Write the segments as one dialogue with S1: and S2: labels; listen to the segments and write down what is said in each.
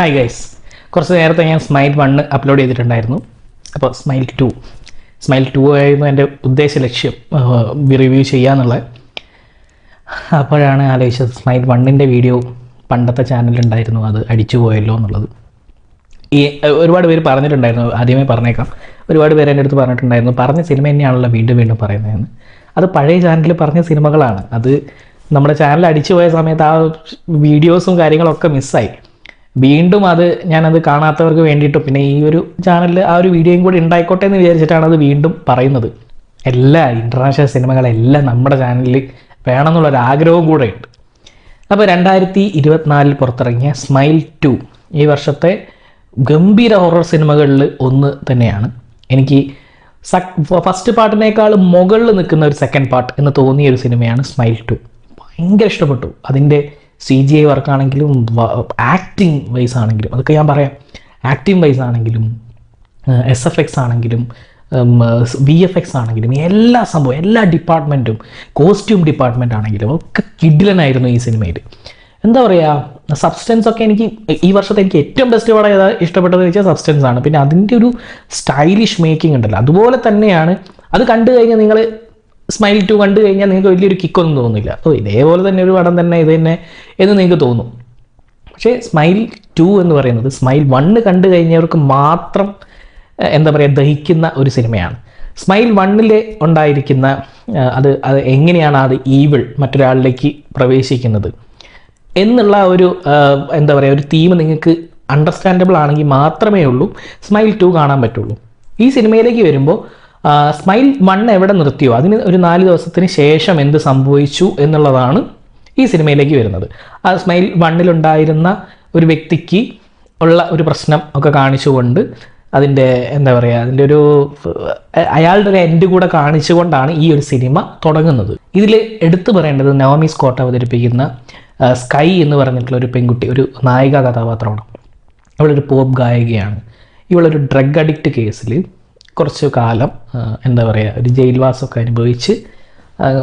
S1: Hi guys കുറച്ച് നേരത്തെ ഞാൻ സ്മൈൽ വണ്ണ് അപ്ലോഡ് ചെയ്തിട്ടുണ്ടായിരുന്നു. അപ്പോൾ സ്മൈൽ ടു സ്മൈൽ ടു ആയിരുന്നു എന്റെ ഉദ്ദേശ ലക്ഷ്യം റിവ്യൂ ചെയ്യാന്നുള്ളത്. അപ്പോഴാണ് ആലോചിച്ചത് സ്മൈൽ വണ്ണിന്റെ വീഡിയോ പണ്ടത്തെ ചാനലുണ്ടായിരുന്നു അത് അടിച്ചു പോയല്ലോ എന്നുള്ളത്. ഈ ഒരുപാട് പേര് പറഞ്ഞിട്ടുണ്ടായിരുന്നു ആദ്യമേ പറഞ്ഞേക്കാം. ഒരുപാട് പേര് എന്റെ അടുത്ത് പറഞ്ഞിട്ടുണ്ടായിരുന്നു പറഞ്ഞ സിനിമ തന്നെയാണല്ലോ വീണ്ടും വീണ്ടും പറയുന്നതെന്ന്. അത് പഴയ ചാനലിൽ പറഞ്ഞ സിനിമകളാണ് അത് നമ്മുടെ ചാനൽ അടിച്ചു പോയ സമയത്ത് ആ വീഡിയോസും കാര്യങ്ങളൊക്കെ മിസ്സായി വീണ്ടും അത് ഞാനത് കാണാത്തവർക്ക് വേണ്ടിയിട്ട് പിന്നെ ഈ ഒരു ചാനലിൽ ആ ഒരു വീഡിയോയും കൂടി ഉണ്ടായിക്കോട്ടെ എന്ന് വിചാരിച്ചിട്ടാണ് അത് വീണ്ടും പറയുന്നത്. എല്ലാ ഇന്റർനാഷണൽ സിനിമകളെല്ലാം നമ്മുടെ ചാനലിൽ വേണമെന്നുള്ളൊരു ആഗ്രഹവും കൂടെ ഉണ്ട്. അപ്പോൾ രണ്ടായിരത്തി ഇരുപത്തിനാലിൽ പുറത്തിറങ്ങിയ സ്മൈൽ ടു ഈ വർഷത്തെ ഗംഭീര ഹൊറർ സിനിമകളിൽ ഒന്ന് തന്നെയാണ്. എനിക്ക് ഫസ്റ്റ് പാർട്ടിനേക്കാൾ മുകളിൽ നിൽക്കുന്ന ഒരു സെക്കൻഡ് പാർട്ട് എന്ന് തോന്നിയ ഒരു സിനിമയാണ് സ്മൈൽ ടു ഭയങ്കര ഇഷ്ടപ്പെട്ടു. അതിന്റെ സി ജി ഐ വർക്കാണെങ്കിലും ആക്ടിങ് വൈസ് ആണെങ്കിലും അതൊക്കെ ഞാൻ പറയാം. ആക്ടിങ് വൈസ് ആണെങ്കിലും എസ് എഫ് എക്സ് ആണെങ്കിലും വി എഫ് എക്സ് ആണെങ്കിലും എല്ലാ സംഭവം എല്ലാ ഡിപ്പാർട്ട്മെന്റും കോസ്റ്റ്യൂം ഡിപ്പാർട്ട്മെന്റ് ആണെങ്കിലും ഒക്കെ കിഡിലനായിരുന്നു ഈ സിനിമയിൽ എന്താ പറയുക സബ്സ്റ്റൻസ് ഒക്കെ എനിക്ക് ഈ വർഷത്തെ എനിക്ക് ഏറ്റവും ബെസ്റ്റ് പടം ഏതാ ഇഷ്ടപ്പെട്ടതെന്ന് വെച്ചാൽ സബ്സ്റ്റൻസ് ആണ്. പിന്നെ അതിന്റെ ഒരു സ്റ്റൈലിഷ് മേക്കിംഗ് ഉണ്ടല്ലോ. അതുപോലെ തന്നെയാണ് അത് കണ്ടു കഴിഞ്ഞാൽ നിങ്ങൾ സ്മൈൽ ടു കണ്ടു കഴിഞ്ഞാൽ നിങ്ങൾക്ക് വലിയൊരു കിക്കൊന്നും തോന്നുന്നില്ല ഓ ഇതേപോലെ തന്നെ ഒരു പടം തന്നെ ഇത് തന്നെ എന്ന് നിങ്ങൾക്ക് തോന്നും. പക്ഷേ സ്മൈൽ ടു എന്ന് പറയുന്നത് സ്മൈൽ വണ്ണ് കണ്ടു കഴിഞ്ഞവർക്ക് മാത്രം എന്താ പറയുക ദഹിക്കുന്ന ഒരു സിനിമയാണ്. സ്മൈൽ വണ്ണിൽ ഉണ്ടായിരിക്കുന്ന അത് അത് എങ്ങനെയാണ് അത് ഈവിൾ മറ്റൊരാളിലേക്ക് പ്രവേശിക്കുന്നത് എന്നുള്ള ഒരു എന്താ പറയുക ഒരു തീം നിങ്ങൾക്ക് അണ്ടർസ്റ്റാൻഡബിൾ ആണെങ്കിൽ മാത്രമേ ഉള്ളൂ. സ്മൈൽ ടു കാണാൻ പറ്റുള്ളൂ. ഈ സിനിമയിലേക്ക് വരുമ്പോൾ സ്മൈൽ വൺ എവിടെ നിർത്തിയോ? അതിന് ഒരു നാല് ദിവസത്തിന് ശേഷം എന്ത് സംഭവിച്ചു എന്നുള്ളതാണ് ഈ സിനിമയിലേക്ക് വരുന്നത്. ആ സ്മൈൽ വണ്ണിലുണ്ടായിരുന്ന ഒരു വ്യക്തിക്ക് ഉള്ള ഒരു പ്രശ്നം ഒക്കെ കാണിച്ചുകൊണ്ട് അതിന്റെ എന്താ പറയുക അതിന്റെ ഒരു അയാളുടെ ഒരു എൻഡ് കൂടെ കാണിച്ചുകൊണ്ടാണ് ഈ ഒരു സിനിമ തുടങ്ങുന്നത്. ഇതിൽ എടുത്തു പറയേണ്ടത് നവമി സ്കോട്ട് അവതരിപ്പിക്കുന്ന സ്കൈ എന്ന് പറഞ്ഞിട്ടുള്ള ഒരു പെൺകുട്ടി ഒരു നായിക കഥാപാത്രമാണ്. അവളൊരു പോപ്പ് ഗായികയാണ്. ഇവളൊരു ഡ്രഗ് അഡിക്റ്റ് കേസിൽ കുറച്ച് കാലം എന്താ പറയുക ഒരു ജയിൽവാസമൊക്കെ അനുഭവിച്ച്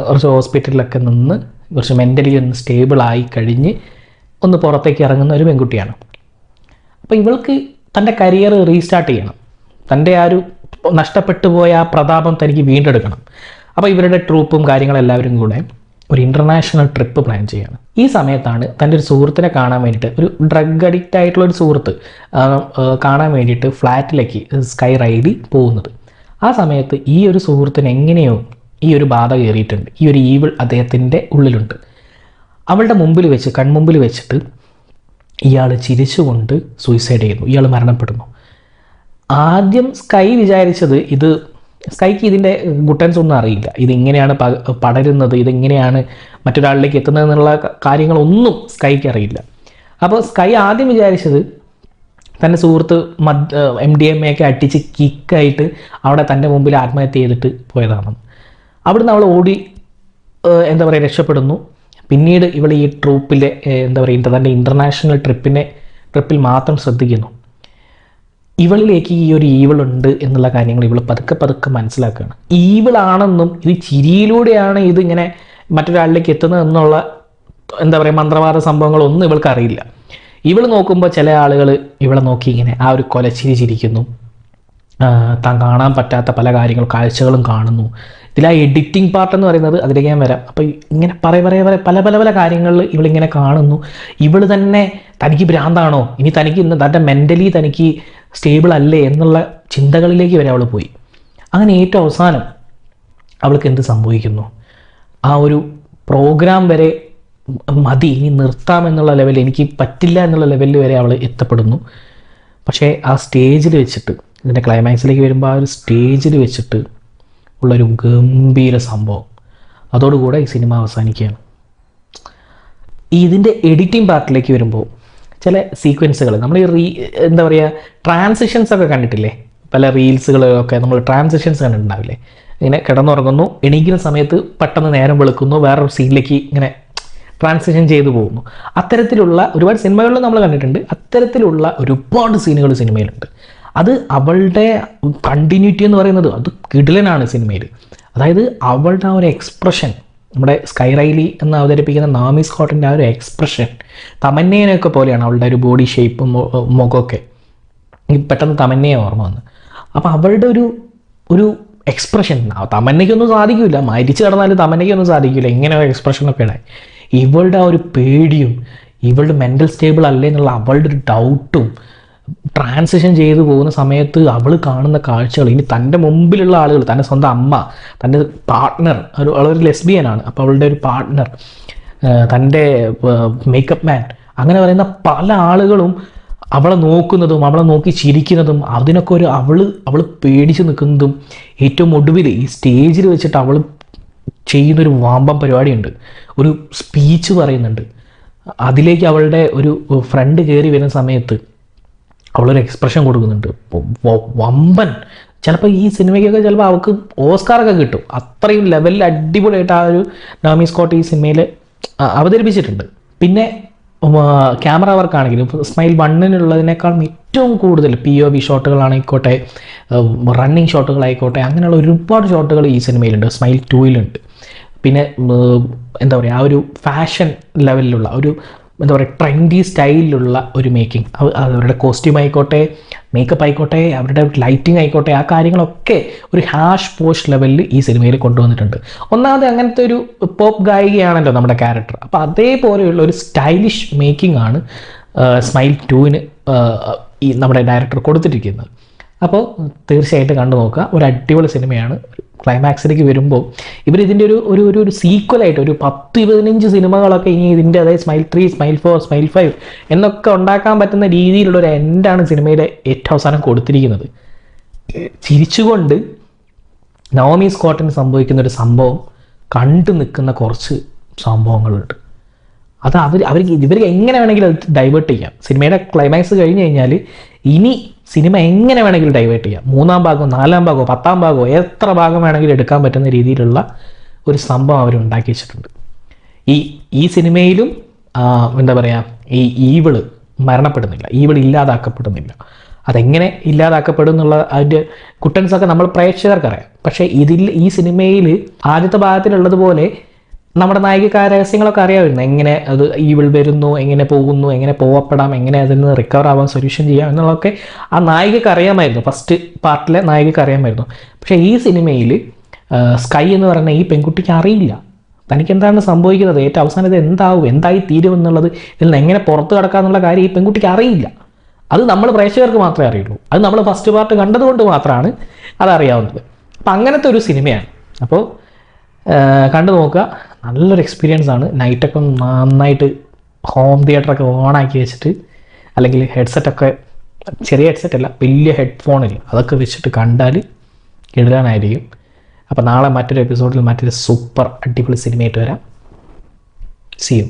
S1: കുറച്ച് ഹോസ്പിറ്റലിലൊക്കെ നിന്ന് കുറച്ച് മെന്റലി ഒന്ന് സ്റ്റേബിളായി കഴിഞ്ഞ് ഒന്ന് പുറത്തേക്ക് ഇറങ്ങുന്ന ഒരു പെൺകുട്ടിയാണ്. അപ്പോൾ ഇവൾക്ക് തന്റെ കരിയർ റീസ്റ്റാർട്ട് ചെയ്യണം. തന്റെ ആ ഒരു നഷ്ടപ്പെട്ടു പോയ ആ പ്രതാപം തനിക്ക് വീണ്ടെടുക്കണം. അപ്പോൾ ഇവരുടെ ട്രൂപ്പും കാര്യങ്ങളെല്ലാവരും കൂടെ ഒരു ഇന്റർനാഷണൽ ട്രിപ്പ് പ്ലാൻ ചെയ്യാണ്. ഈ സമയത്താണ് തന്റെ ഒരു സുഹൃത്തിനെ കാണാൻ വേണ്ടിയിട്ട് ഒരു ഡ്രഗ് അഡിക്റ്റ് ആയിട്ടുള്ള ഒരു സുഹൃത്ത് കാണാൻ വേണ്ടിയിട്ട് ഫ്ലാറ്റിലേക്ക് സ്കൈ റൈഡിൽ പോകുന്നത്. ആ സമയത്ത് ഈ ഒരു സുഹൃത്തിന് എങ്ങനെയോ ഈ ഒരു ബാധ കയറിയിട്ടുണ്ട്. ഈ ഒരു ഈവിൾ അദ്ദേഹത്തിന്റെ ഉള്ളിലുണ്ട്. അവളുടെ മുമ്പിൽ വെച്ച് കൺമുമ്പിൽ വെച്ചിട്ട് ഇയാൾ ചിരിച്ചുകൊണ്ട് സൂയിസൈഡ് ചെയ്യുന്നു. ഇയാൾ മരണപ്പെടുന്നു. ആദ്യം സ്കൈ വിചാരിച്ചത് ഇത് സ്കൈക്ക് ഇതിന്റെ ഗുട്ടൻസ് ഒന്നും അറിയില്ല. ഇതിങ്ങനെയാണ് പടരുന്നത് ഇതിങ്ങനെയാണ് മറ്റൊരാളിലേക്ക് എത്തുന്നത് എന്നുള്ള കാര്യങ്ങളൊന്നും സ്കൈക്ക് അറിയില്ല. അപ്പോൾ സ്കൈ ആദ്യം വിചാരിച്ചത് തന്റെ സുഹൃത്ത് മദ് എം ഡി എം എയൊക്കെ അടിച്ച് കിക്കായിട്ട് അവിടെ തന്റെ മുമ്പിൽ ആത്മഹത്യ ചെയ്തിട്ട് പോയതാണ്. അവിടുന്ന് അവൾ ഓടി എന്താ പറയുക രക്ഷപ്പെടുന്നു. പിന്നീട് ഇവൾ ഈ ട്രൂപ്പിലെ എന്താ പറയുക തന്റെ ഇന്റർനാഷണൽ ട്രിപ്പിനെ ട്രിപ്പിൽ മാത്രം ശ്രദ്ധിക്കുന്നു. ഇവളിലേക്ക് ഈ ഒരു ഈവളുണ്ട് എന്നുള്ള കാര്യങ്ങൾ ഇവൾ പതുക്കെ പതുക്കെ മനസ്സിലാക്കുകയാണ്. ഈവിൾ ആണെന്നും ഇത് ചിരിയിലൂടെയാണ് ഇത് ഇങ്ങനെ മറ്റൊരാളിലേക്ക് എത്തുന്നത് എന്നുള്ള എന്താ പറയുക മന്ത്രവാദ സംഭവങ്ങളൊന്നും ഇവൾക്ക് അറിയില്ല. ഇവൾ നോക്കുമ്പോൾ ചില ആളുകൾ ഇവളെ നോക്കി ഇങ്ങനെ ആ ഒരു കൊലച്ചിരി ചിരിക്കുന്നു താൻ കാണാൻ പറ്റാത്ത പല കാര്യങ്ങളും കാഴ്ചകളും കാണുന്നു. ഇതിൽ ആ എഡിറ്റിംഗ് പാർട്ട് എന്ന് പറയുന്നത് അതിലേക്ക് ഞാൻ വരാം. അപ്പോൾ ഇങ്ങനെ പറയ പറയ പറയ പല പല പല കാര്യങ്ങളിൽ ഇവളിങ്ങനെ കാണുന്നു. ഇവൾ തന്നെ തനിക്ക് ഭ്രാന്താണോ? ഇനി തനിക്ക് ഇന്ന് തന്റെ മെന്റലി തനിക്ക് സ്റ്റേബിൾ അല്ലേ എന്നുള്ള ചിന്തകളിലേക്ക് വരെ അവൾ പോയി. അങ്ങനെ ഏറ്റവും അവസാനം അവൾക്ക് എന്ത് സംഭവിക്കുന്നു? ആ ഒരു പ്രോഗ്രാം വരെ മതി ഇനി നിർത്താം എന്നുള്ള ലെവലിൽ എനിക്ക് പറ്റില്ല എന്നുള്ള ലെവലിൽ വരെ അവൾ എത്തപ്പെടുന്നു. പക്ഷേ ആ സ്റ്റേജിൽ വെച്ചിട്ട് ഇതിന്റെ ക്ലൈമാക്സിലേക്ക് വരുമ്പോൾ ആ ഒരു സ്റ്റേജിൽ വെച്ചിട്ട് ഉള്ളൊരു ഗംഭീര സംഭവം. അതോടുകൂടെ ഈ സിനിമ അവസാനിക്കുകയാണ്. ഇതിന്റെ എഡിറ്റിംഗ് പാർട്ടിലേക്ക് വരുമ്പോൾ ചില സീക്വൻസുകൾ നമ്മൾ ഈ റീ എന്താ പറയുക ട്രാൻസിഷൻസ് ഒക്കെ കണ്ടിട്ടില്ലേ? പല റീൽസുകളൊക്കെ നമ്മൾ ട്രാൻസിഷൻസ് കണ്ടിട്ടുണ്ടാവില്ലേ? ഇങ്ങനെ കിടന്നുറങ്ങുന്നു എണീക്കുന്ന സമയത്ത് പെട്ടെന്ന് നേരം വെളുക്കുന്നു വേറൊരു സീനിലേക്ക് ഇങ്ങനെ ട്രാൻസിഷൻ ചെയ്തു പോകുന്നു. അത്തരത്തിലുള്ള ഒരുപാട് സിനിമകളിൽ നമ്മൾ കണ്ടിട്ടുണ്ട്. അത്തരത്തിലുള്ള ഒരുപാട് സീനുകൾ സിനിമയിലുണ്ട്. അത് അവളുടെ കണ്ടിന്യൂറ്റി എന്ന് പറയുന്നത് അത് കിടിലനാണ് സിനിമയിൽ അതായത് അവളുടെ ആ ഒരു എക്സ്പ്രഷൻ നമ്മുടെ സ്കൈ റൈലി എന്ന് അവതരിപ്പിക്കുന്ന നാമി സ്കോട്ടിന്റെ ആ ഒരു എക്സ്പ്രഷൻ തമന്നേനൊക്കെ പോലെയാണ് അവളുടെ ഒരു ബോഡി ഷേപ്പും മുഖമൊക്കെ. പെട്ടെന്ന് തമന്നയെ ഓർമ്മ വന്നു. അപ്പോൾ അവളുടെ ഒരു ഒരു എക്സ്പ്രഷൻ തമന്നയ്ക്കൊന്നും സാധിക്കില്ല മരിച്ചു കിടന്നാലും തമന്നയ്ക്കൊന്നും സാധിക്കില്ല ഇങ്ങനെ ഒരു എക്സ്പ്രഷനൊക്കെ ഇടാൻ. ഇവളുടെ ആ ഒരു പേടിയും ഇവളുടെ മെന്റൽ സ്റ്റേബിൾ അല്ലേ എന്നുള്ള അവളുടെ ഒരു ഡൗട്ടും ട്രാൻസിഷൻ ചെയ്തു പോകുന്ന സമയത്ത് അവൾ കാണുന്ന കാഴ്ചകൾ ഇനി തന്റെ മുമ്പിലുള്ള ആളുകൾ തന്റെ സ്വന്തം അമ്മ തന്റെ പാർട്ട്ണർ ഒരു അവളൊരു ലെസ്ബിയനാണ് അപ്പോൾ അവളുടെ ഒരു പാർട്ട്ണർ തന്റെ മേക്കപ്പ് മാൻ അങ്ങനെ പറയുന്ന പല ആളുകളും അവളെ നോക്കുന്നതും അവളെ നോക്കി ചിരിക്കുന്നതും അതിനൊക്കെ ഒരു അവൾ അവൾ പേടിച്ച് നിൽക്കുന്നതും ഏറ്റവും ഒടുവിൽ ഈ സ്റ്റേജിൽ വെച്ചിട്ട് അവൾ ചെയ്യുന്നൊരു വാമ്പം പരിപാടിയുണ്ട്. ഒരു സ്പീച്ച് പറയുന്നുണ്ട്. അതിലേക്ക് അവളുടെ ഒരു ഫ്രണ്ട് കയറി വരുന്ന സമയത്ത് അവളൊരു എക്സ്പ്രഷൻ കൊടുക്കുന്നുണ്ട്. വമ്പൻ. ചിലപ്പോൾ ഈ സിനിമയ്ക്കൊക്കെ ചിലപ്പോൾ അവൾക്ക് ഓസ്കാറൊക്കെ കിട്ടും. അത്രയും ലെവലിൽ അടിപൊളിയായിട്ട് ആ ഒരു നാമി സ്കോട്ട് ഈ സിനിമയിൽ അവതരിപ്പിച്ചിട്ടുണ്ട്. പിന്നെ ക്യാമറ വർക്കാണെങ്കിലും സ്മൈൽ വണ്ണിനുള്ളതിനേക്കാളും ഏറ്റവും കൂടുതൽ പി ഒ വി ഷോട്ടുകളായിക്കോട്ടെ റണ്ണിങ് ഷോട്ടുകളായിക്കോട്ടെ അങ്ങനെയുള്ള ഒരുപാട് ഷോട്ടുകൾ ഈ സിനിമയിലുണ്ട്. സ്മൈൽ ടൂയിലുണ്ട് പിന്നെ എന്താ പറയുക ആ ഒരു ഫാഷൻ ലെവലിലുള്ള ഒരു എന്താ പറയുക ട്രെൻഡി സ്റ്റൈലിലുള്ള ഒരു മേക്കിംഗ് അവരുടെ കോസ്റ്റ്യൂം ആയിക്കോട്ടെ മേക്കപ്പ് ആയിക്കോട്ടെ അവരുടെ ലൈറ്റിംഗ് ആയിക്കോട്ടെ ആ കാര്യങ്ങളൊക്കെ ഒരു ഹാഷ് പോഷ് ലെവലിൽ ഈ സിനിമയിൽ കൊണ്ടുവന്നിട്ടുണ്ട്. ഒന്നാമത് അങ്ങനത്തെ ഒരു പോപ്പ് ഗായികയാണല്ലോ നമ്മുടെ ക്യാരക്ടർ അപ്പോൾ അതേപോലെയുള്ള ഒരു സ്റ്റൈലിഷ് മേക്കിംഗ് ആണ് സ്മൈൽ ടൂവിന് ഈ നമ്മുടെ ഡയറക്ടർ കൊടുത്തിരിക്കുന്നത്. അപ്പോൾ തീർച്ചയായിട്ടും കണ്ടു നോക്കുക. ഒരു അടിപൊളി സിനിമയാണ്. ക്ലൈമാക്സിലേക്ക് വരുമ്പോൾ ഇവർ ഇതിന്റെ ഒരു ഒരു ഒരു ഒരു സീക്വലായിട്ട് ഒരു പത്ത് പതിനഞ്ച് സിനിമകളൊക്കെ ഇനി ഇതിന്റെ അതായത് smile three smile four smile five എന്നൊക്കെ ഉണ്ടാക്കാൻ പറ്റുന്ന രീതിയിലുള്ള ഒരു എൻഡാണ് സിനിമയുടെ ഏറ്റവും അവസാനം കൊടുത്തിരിക്കുന്നത്. ചിരിച്ചുകൊണ്ട് നവമി സ്കോട്ടിന് സംഭവിക്കുന്ന ഒരു സംഭവം കണ്ടു നിൽക്കുന്ന കുറച്ച് സംഭവങ്ങളുണ്ട്. അത് അവർ അവർക്ക് ഇവർക്ക് എങ്ങനെ വേണമെങ്കിലും അത് ഡൈവേർട്ട് ചെയ്യാം. സിനിമയുടെ ക്ലൈമാക്സ് കഴിഞ്ഞ് കഴിഞ്ഞാൽ ഇനി സിനിമ എങ്ങനെ വേണമെങ്കിലും ഡൈവേർട്ട് ചെയ്യാം. മൂന്നാം ഭാഗമോ നാലാം ഭാഗമോ പത്താം ഭാഗമോ എത്ര ഭാഗം വേണമെങ്കിലും എടുക്കാൻ പറ്റുന്ന രീതിയിലുള്ള ഒരു സംഭവം അവർ ഉണ്ടാക്കി വെച്ചിട്ടുണ്ട്. ഈ ഈ സിനിമയിലും എന്താ പറയുക ഈ ഈവിൾ മരണപ്പെടുന്നില്ല. ഈവിൾ ഇല്ലാതാക്കപ്പെടുന്നില്ല. അതെങ്ങനെ ഇല്ലാതാക്കപ്പെടും എന്നുള്ള അതിന്റെ കുട്ടൻസൊക്കെ നമ്മൾ പ്രേക്ഷകർക്കറിയാം. പക്ഷേ ഇതിൽ ഈ സിനിമയിൽ ആദ്യത്തെ ഭാഗത്തിലുള്ളതുപോലെ നമ്മുടെ നായികക്കാര രഹസ്യങ്ങളൊക്കെ അറിയാമായിരുന്നു. എങ്ങനെ അത് ഈവിൾ വരുന്നു എങ്ങനെ പോകുന്നു എങ്ങനെ പോവപ്പെടാം എങ്ങനെ അതിൽ നിന്ന് റിക്കവർ ആവാൻ സൊല്യൂഷൻ ചെയ്യാം എന്നുള്ളതൊക്കെ ആ നായികക്ക് അറിയാമായിരുന്നു. ഫസ്റ്റ് പാർട്ടിലെ നായികക്ക് അറിയാമായിരുന്നു. പക്ഷേ ഈ സിനിമയിൽ സ്കൈ എന്ന് പറയുന്ന ഈ പെൺകുട്ടിക്ക് അറിയില്ല. തനിക്ക് എന്താണ് സംഭവിക്കുന്നത്? ഏറ്റവും അവസാനം ഇത് എന്താവും? എന്തായി തീരും എന്നുള്ളത് ഇതിൽ നിന്ന് എങ്ങനെ പുറത്ത് കടക്കാന്നുള്ള കാര്യം ഈ പെൺകുട്ടിക്ക് അറിയില്ല. അത് നമ്മൾ പ്രേക്ഷകർക്ക് മാത്രമേ അറിയുള്ളൂ. അത് നമ്മൾ ഫസ്റ്റ് പാർട്ട് കണ്ടതുകൊണ്ട് മാത്രമാണ് അതറിയാവുന്നത്. അപ്പം അങ്ങനത്തെ ഒരു സിനിമയാണ്. അപ്പോൾ കണ്ടു നോക്കുക. നല്ലൊരു എക്സ്പീരിയൻസ് ആണ്. നൈറ്റൊക്കെ നന്നായിട്ട് ഹോം തിയേറ്ററൊക്കെ ഓണാക്കി വെച്ചിട്ട് അല്ലെങ്കിൽ ഹെഡ്സെറ്റൊക്കെ ചെറിയ ഹെഡ്സെറ്റ് അല്ല വലിയ ഹെഡ്ഫോണിൽ അതൊക്കെ വെച്ചിട്ട് കണ്ടാൽ എഴുതാനായിരിക്കും അപ്പോൾ നാളെ മറ്റൊരു എപ്പിസോഡിൽ മറ്റൊരു സൂപ്പർ അടിപൊളി സിനിമയായിട്ട് വരാം. C U